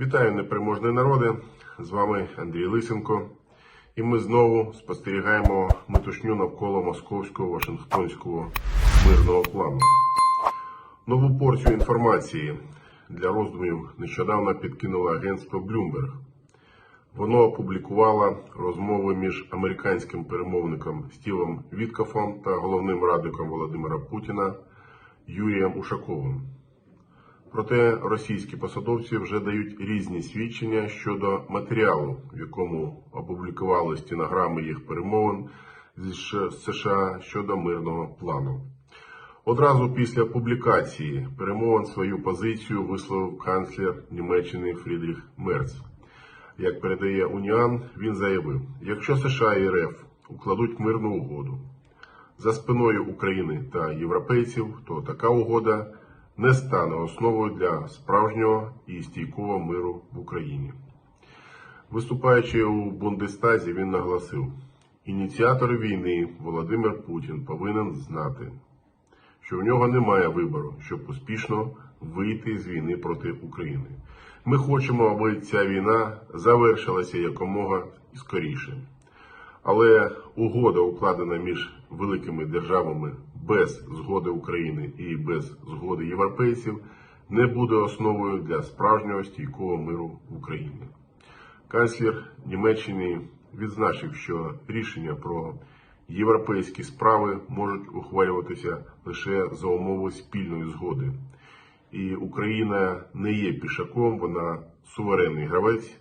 Вітаю непереможний народи! З вами Андрій Лисенко. І ми знову спостерігаємо метушню навколо московського Вашингтонського мирного плану. Нову порцію інформації для роздумів нещодавно підкинуло агентство Bloomberg. Воно опублікувало розмови між американським перемовником Стівом Віткофом та головним радником Володимира Путіна Юрієм Ушаковим. Проте російські посадовці вже дають різні свідчення щодо матеріалу, в якому опублікували стінограми їх перемовин Ш- США щодо мирного плану. Одразу після публікації перемовин свою позицію висловив канцлер Німеччини Фрідріх Мерц. Як передає Уніан, він заявив: якщо США і РФ укладуть мирну угоду за спиною України та європейців, то така угода не стане основою для справжнього і стійкого миру в Україні. Виступаючи у Бундестазі, він наголосив: ініціатор війни Володимир Путін повинен знати, що в нього немає вибору, щоб успішно вийти з війни проти України. Ми хочемо, аби ця війна завершилася якомога скоріше. Але угода, укладена між великими державами без згоди України і без згоди європейців, не буде основою для справжнього стійкого миру в Україні. Канцлер Німеччини відзначив, що рішення про європейські справи можуть ухвалюватися лише за умови спільної згоди. І Україна не є пішаком, вона суверенний гравець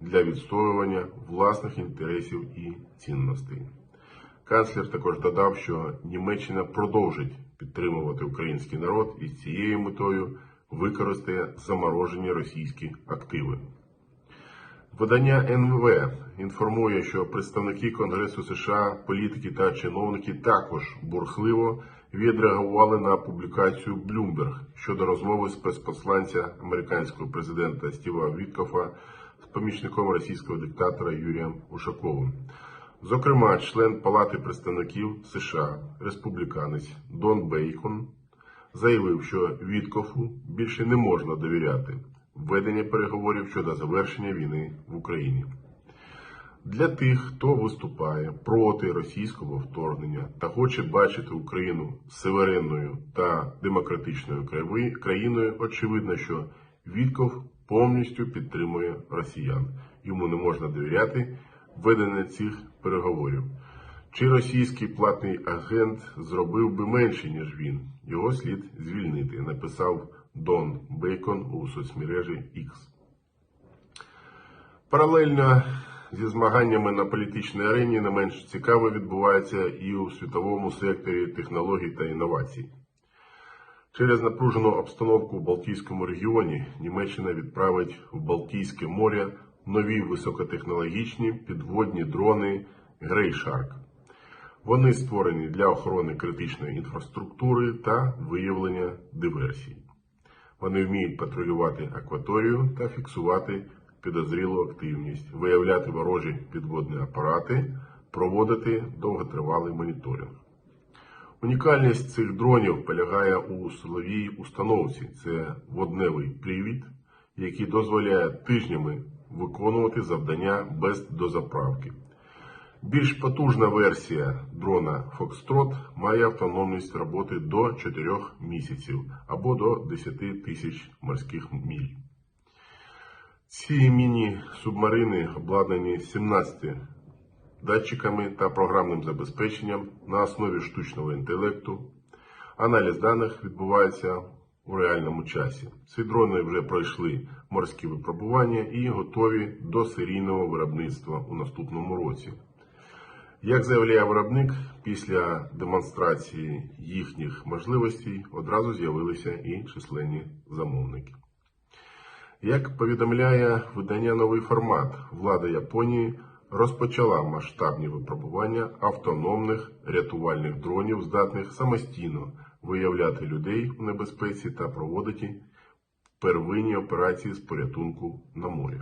для відстоювання власних інтересів і цінностей. Канцлер також додав, що Німеччина продовжить підтримувати український народ і з цією метою використає заморожені російські активи. Видання НВ інформує, що представники Конгресу США, політики та чиновники також бурхливо відреагували на публікацію Bloomberg щодо розмови спецпосланця американського президента Стіва Віткофа з помічником російського диктатора Юрієм Ушаковим. Зокрема, член Палати представників США, республіканець Дон Бейкон, заявив, що Віткофу більше не можна довіряти ведення переговорів щодо завершення війни в Україні. Для тих, хто виступає проти російського вторгнення та хоче бачити Україну суверенною та демократичною країною, очевидно, що Вітков повністю підтримує росіян. Йому не можна довіряти ведення цих переговорів. Чи російський платний агент зробив би менше, ніж він? Його слід звільнити, написав Дон Бейкон у соцмережі X. Паралельно зі змаганнями на політичній арені не менш цікаво відбувається і у світовому секторі технологій та інновацій. Через напружену обстановку в Балтійському регіоні Німеччина відправить в Балтійське море нові високотехнологічні підводні дрони Shark. Вони створені для охорони критичної інфраструктури та виявлення диверсій. Вони вміють патрулювати акваторію та фіксувати підозрілу активність, виявляти ворожі підводні апарати, проводити довготривалий моніторинг. Унікальність цих дронів полягає у силовій установці. Це водневий привід, який дозволяє тижнями виконувати завдання без дозаправки. Більш потужна версія дрона Foxtrot має автономність роботи до 4 місяців або до 10 тисяч морських міль. Ці міні-субмарини обладнані 17 датчиками та програмним забезпеченням на основі штучного інтелекту. Аналіз даних відбувається у реальному часі. Ці дрони вже пройшли морські випробування і готові до серійного виробництва у наступному році. Як заявляє виробник, після демонстрації їхніх можливостей одразу з'явилися і численні замовники. Як повідомляє видання новий формат, влада Японії розпочала масштабні випробування автономних рятувальних дронів, здатних самостійно виявляти людей у небезпеці та проводити первинні операції з порятунку на морі.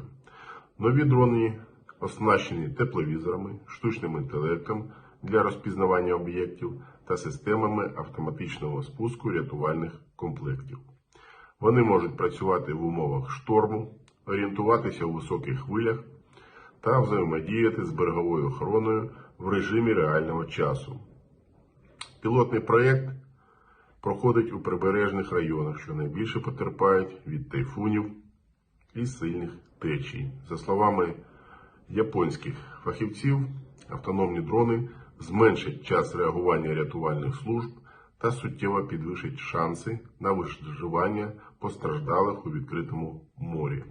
Нові дрони оснащені тепловізорами, штучним інтелектом для розпізнавання об'єктів та системами автоматичного спуску рятувальних комплектів. Вони можуть працювати в умовах шторму, орієнтуватися у високих хвилях та взаємодіяти з береговою охороною в режимі реального часу. Пілотний проєкт проходить у прибережних районах, що найбільше потерпають від тайфунів і сильних течій. За словами японських фахівців, автономні дрони зменшать час реагування рятувальних служб та суттєво підвищать шанси на виживання постраждалих у відкритому морі.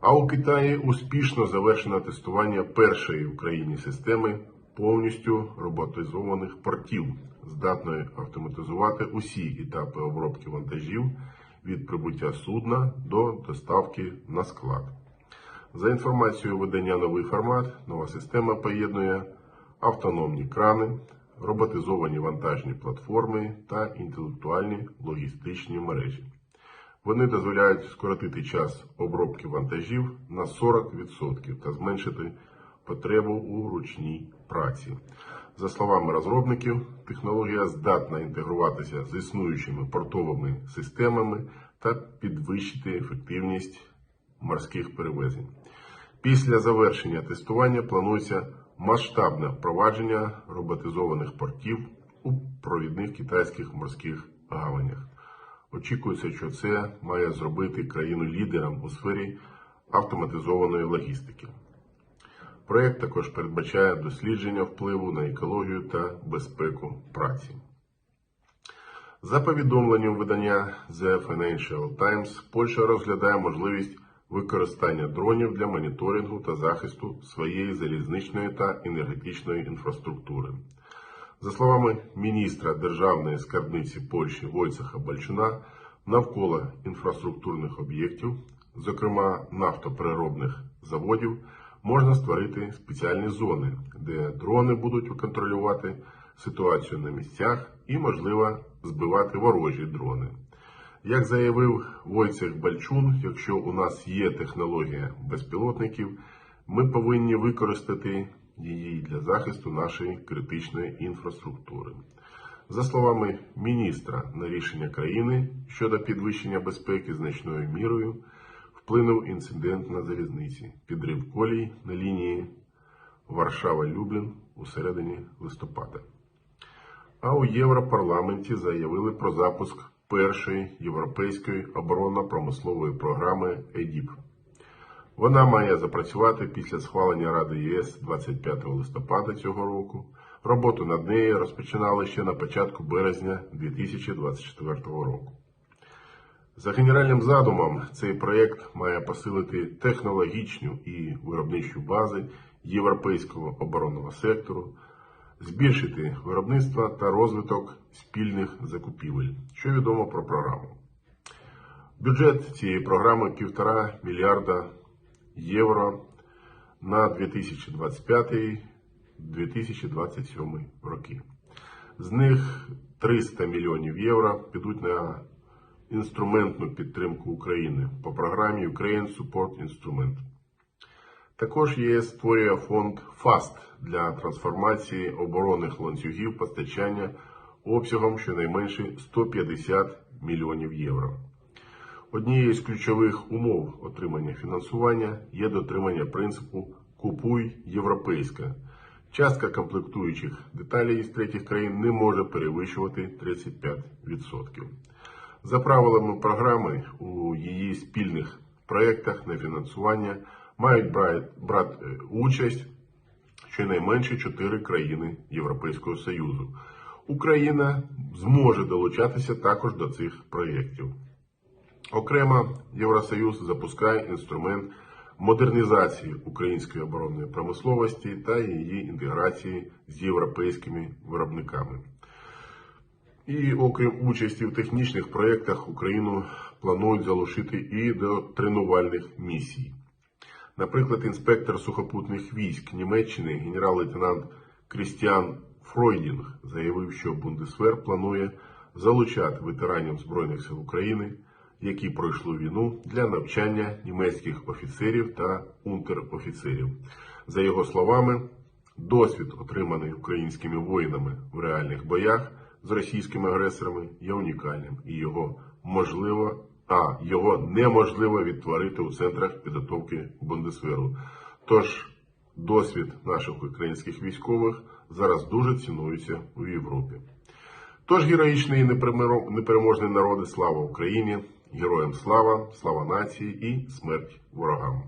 А у Китаї успішно завершено тестування першої в Україні системи повністю роботизованих портів, здатної автоматизувати усі етапи обробки вантажів від прибуття судна до доставки на склад. За інформацією видання новий формат, нова система поєднує автономні крани, роботизовані вантажні платформи та інтелектуальні логістичні мережі. Вони дозволяють скоротити час обробки вантажів на 40% та зменшити потребу у ручній праці. За словами розробників, технологія здатна інтегруватися з існуючими портовими системами та підвищити ефективність морських перевезень. Після завершення тестування планується масштабне впровадження роботизованих портів у провідних китайських морських гаванях. Очікується, що це має зробити країну лідером у сфері автоматизованої логістики. Проєкт також передбачає дослідження впливу на екологію та безпеку праці. За повідомленням видання The Financial Times, Польща розглядає можливість використання дронів для моніторингу та захисту своєї залізничної та енергетичної інфраструктури. За словами міністра Державної скарбниці Польщі Войцеха Бальчуна, навколо інфраструктурних об'єктів, зокрема нафтопереробних заводів, можна створити спеціальні зони, де дрони будуть контролювати ситуацію на місцях і, можливо, збивати ворожі дрони. Як заявив Войцех Бальчун, якщо у нас є технологія безпілотників, ми повинні використати її для захисту нашої критичної інфраструктури. За словами міністра, на рішення країни щодо підвищення безпеки значною мірою вплинув інцидент на залізниці, підрив колій на лінії Варшава-Люблін у середині листопада. А у Європарламенті заявили про запуск першої європейської оборонно-промислової програми ЕДІП. Вона має запрацювати після схвалення Ради ЄС 25 листопада цього року. Роботу над нею розпочинали ще на початку березня 2024 року. За генеральним задумом, цей проєкт має посилити технологічну і виробничу бази європейського оборонного сектору, збільшити виробництво та розвиток спільних закупівель, що відомо про програму. Бюджет цієї програми 1,5 мільярда євро на 2025-2027 роки. З них 300 мільйонів євро підуть на інструментну підтримку України по програмі Ukraine Support Instrument. Також ЄС створює фонд FAST для трансформації оборонних ланцюгів постачання обсягом щонайменше 150 мільйонів євро. Однією з ключових умов отримання фінансування є дотримання принципу Купуй європейське. Частка комплектуючих деталей з третіх країн не може перевищувати 35%. За правилами програми, у її спільних проєктах на фінансування мають брати участь щонайменше 4 країни Європейського Союзу. Україна зможе долучатися також до цих проєктів. Окремо, Євросоюз запускає інструмент модернізації української оборонної промисловості та її інтеграції з європейськими виробниками. І окрім участі в технічних проєктах, Україну планують залучити і до тренувальних місій. Наприклад, інспектор сухопутних військ Німеччини генерал-лейтенант Крістіан Фройдінг заявив, що Бундесвер планує залучати ветеранів Збройних сил України, які пройшли війну для навчання німецьких офіцерів та унтер-офіцерів. За його словами, досвід, отриманий українськими воїнами в реальних боях з російськими агресорами, є унікальним і його можливо а його неможливо відтворити у центрах підготовки Бундесверу. Тож досвід наших українських військових зараз дуже цінується у Європі. Тож героїчний і непереможний народи, слава Україні, героям слава, слава нації і смерть ворогам.